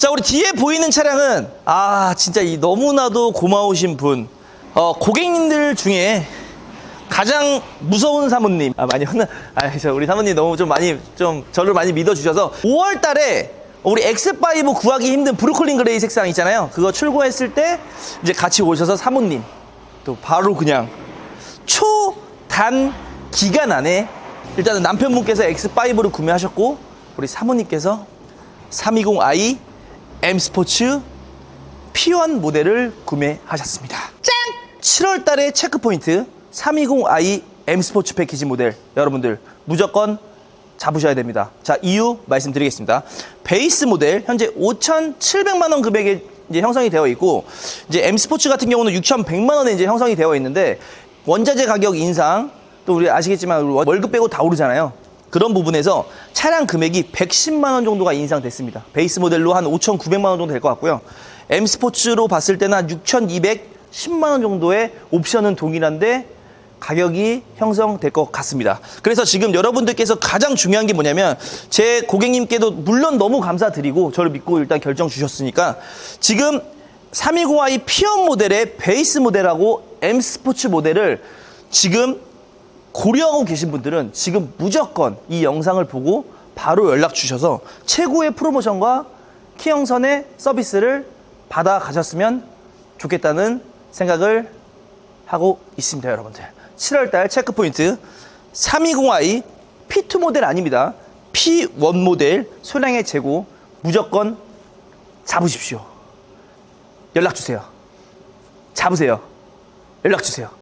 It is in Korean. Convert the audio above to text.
자, 우리 뒤에 보이는 차량은 아, 진짜 이 너무나도 고마우신 분. 어, 고객님들 중에 가장 무서운 사모님. 아, 많이 혼나. 아, 저 우리 사모님 너무 좀 많이 좀 저를 많이 믿어 주셔서 5월 달에 우리 X5 구하기 힘든 브루클린 그레이 색상 있잖아요. 그거 출고했을 때 이제 같이 오셔서 사모님 또 바로 그냥 초단 기간 안에 일단은 남편분께서 X5를 구매하셨고 우리 사모님께서 320i M 스포츠 P1 모델을 구매하셨습니다. 짠! 7월 달에 체크포인트 320i M 스포츠 패키지 모델 여러분들 무조건 잡으셔야 됩니다. 자, 이유 말씀드리겠습니다. 베이스 모델 현재 5,700만 원 금액에 이제 형성이 되어 있고 이제 M 스포츠 같은 경우는 6,100만 원에 이제 형성이 되어 있는데 원자재 가격 인상 또 우리 아시겠지만 월급 빼고 다 오르잖아요. 그런 부분에서 차량 금액이 110만 원 정도가 인상됐습니다. 베이스 모델로 한 5,900만 원 정도 될 것 같고요. M 스포츠로 봤을 때는 한 6,210만 원 정도의 옵션은 동일한데 가격이 형성될 것 같습니다. 그래서 지금 여러분들께서 가장 중요한 게 뭐냐면 제 고객님께도 물론 너무 감사드리고 저를 믿고 일단 결정 주셨으니까 지금 320i 피언 모델의 베이스 모델하고 M 스포츠 모델을 지금 고려하고 계신 분들은 지금 무조건 이 영상을 보고 바로 연락 주셔서 최고의 프로모션과 키형선의 서비스를 받아 가셨으면 좋겠다는 생각을 하고 있습니다, 여러분들. 7월달 체크포인트 320i P2 모델 아닙니다. P1 모델 소량의 재고 무조건 잡으십시오. 연락 주세요. 잡으세요. 연락 주세요.